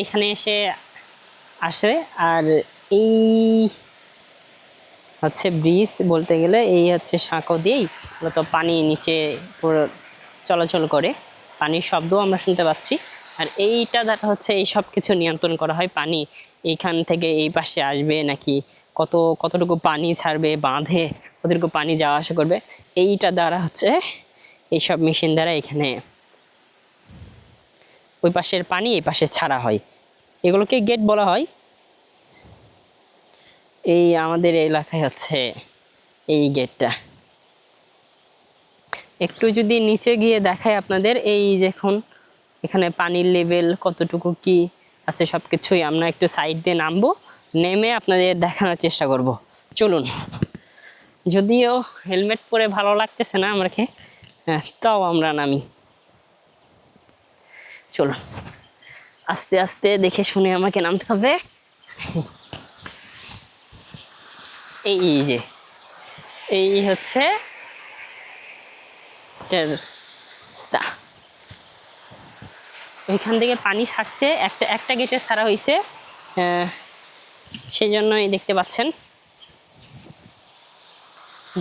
এখানে এসে আসে, আর এই হচ্ছে ব্রিজ বলতে গেলে, এই হচ্ছে সাঁকো দিয়েই মূলত পানি নিচে পুরো চলাচল করে। পানির শব্দও আমরা শুনতে পাচ্ছি। আর এইটা দ্বারা হচ্ছে এই সব কিছু নিয়ন্ত্রণ করা হয়, পানি এইখান থেকে এই পাশে আসবে নাকি কত, কতটুকু পানি ছাড়বে, বাঁধে, কতটুকু পানি যাওয়া আসা করবে। এইটা দ্বারা হচ্ছে এইসব মেশিন দ্বারা এখানে ওই পাশের পানি, এই পাশে ছাড়া হয়। এগুলোকে গেট বলা হয়। এই আমাদের এলাকায় হচ্ছে এই গেটটা একটু যদি নিচে গিয়ে দেখায় আপনাদের, এই দেখুন, এখানে পানির লেভেল কতটুকু কি আছে সব কিছুই আমরা একটু সাইড দিয়ে নামবো, নেমে আপনাদের দেখানোর চেষ্টা করব। চলুন। যদিও হেলমেট পরে ভালো লাগতেছে না আমাকে হ্যাঁ তাও আমরা নামি। চলুন আস্তে আস্তে দেখে শুনে আমাকে নামতে হবে। এই যে। এই হচ্ছে। ওইখান থেকে পানি ছাড়ছে, একটা একটা গেটে ছাড়া হয়েছে সেই জন্যই দেখতে পাচ্ছেন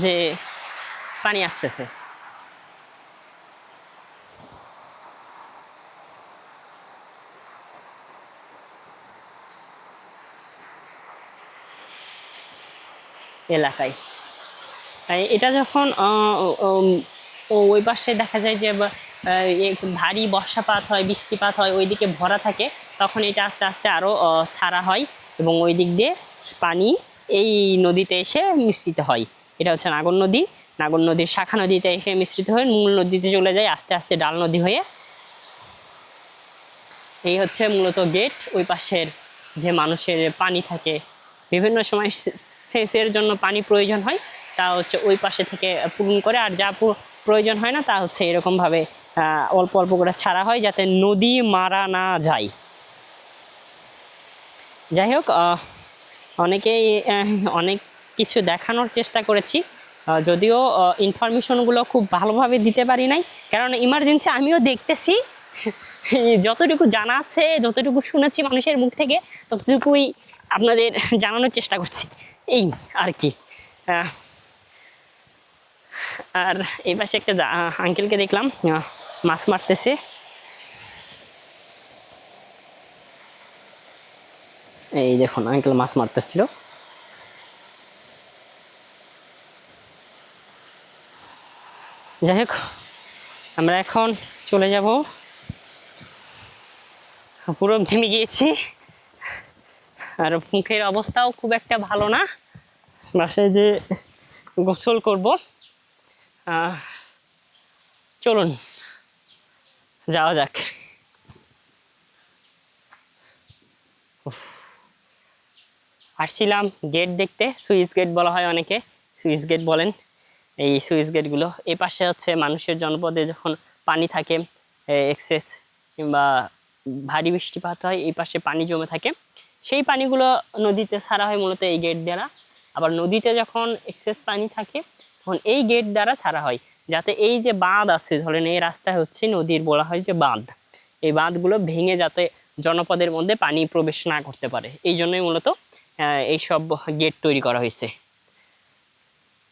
যে পানি আসতেছে। এলাকায়। তাই এটা যখন ওই পাশে দেখা যায় যে ভারী বর্ষাপাত হয়, বৃষ্টিপাত হয় ওই দিকে ভরা থাকে, তখন এটা আস্তে আস্তে আরও ছাড়া হয় এবং ওই দিক দিয়ে পানি এই নদীতে এসে মিশ্রিত হয়। এটা হচ্ছে নাগর নদী। নাগর নদীর শাখা নদীতে এসে মিশ্রিত হয়ে মূল নদীতে চলে যায়, আস্তে আস্তে ডাল নদী হয়ে। এই হচ্ছে মূলত গেট। ওই পাশের যে মানুষের পানি থাকে, বিভিন্ন সময় সেচের জন্য পানি প্রয়োজন হয়, তা হচ্ছে ওই পাশে থেকে পূরণ করে, আর যা প্রয়োজন হয় না, তা হচ্ছে এরকমভাবে অল্প অল্প করে ছাড়া হয় যাতে নদী মারা না যায়। যাই হোক অনেকেই অনেক কিছু দেখানোর চেষ্টা করেছি যদিও ইনফরমেশনগুলো খুব ভালোভাবে দিতে পারি নাই, কারণ ইমার্জেন্সি আমিও দেখতেছি। যতটুকু জানা আছে, যতটুকু শুনেছি মানুষের মুখ থেকে, ততটুকুই আপনাদের জানানোর চেষ্টা করছি। এই, আর কি? আর এই পাশে একটা আঙ্কেলকে দেখলাম। মাছ মারতেছে। এই দেখুন আঙ্কেল মাছ মারতেছিল। যাই হোক, আমরা এখন চলে যাব। পুরো ঘেমে গিয়েছি। আর মুখের অবস্থাও খুব একটা ভালো না। বাসায় যে গোসল করব চলুন, যাওয়া যাক। আসছিলাম গেট দেখতে, সুইচ গেট বলা হয় অনেকে, সুইচ গেট বলেন। এই সুইচ গেটগুলো এই পাশে হচ্ছে মানুষের জনপদে যখন পানি থাকে এক্সেস কিংবা ভারী বৃষ্টিপাত হয়, এই পাশে পানি জমে থাকে। সেই পানিগুলো নদীতে ছাড়া হয় মূলত এই গেট দ্বারা। আবার নদীতে যখন এক্সেস পানি থাকে, তখন এই গেট দ্বারা ছাড়া হয়। যাতে এই যে বাঁধ আছে, ধরেন এই রাস্তায় হচ্ছে নদীর বলা হয় যে বাঁধ। এই বাঁধগুলো ভেঙে যাতে জনপদের মধ্যে পানি প্রবেশ না করতে পারে। এই জন্যই মূলত এইসব গেট তৈরি করা হয়েছে।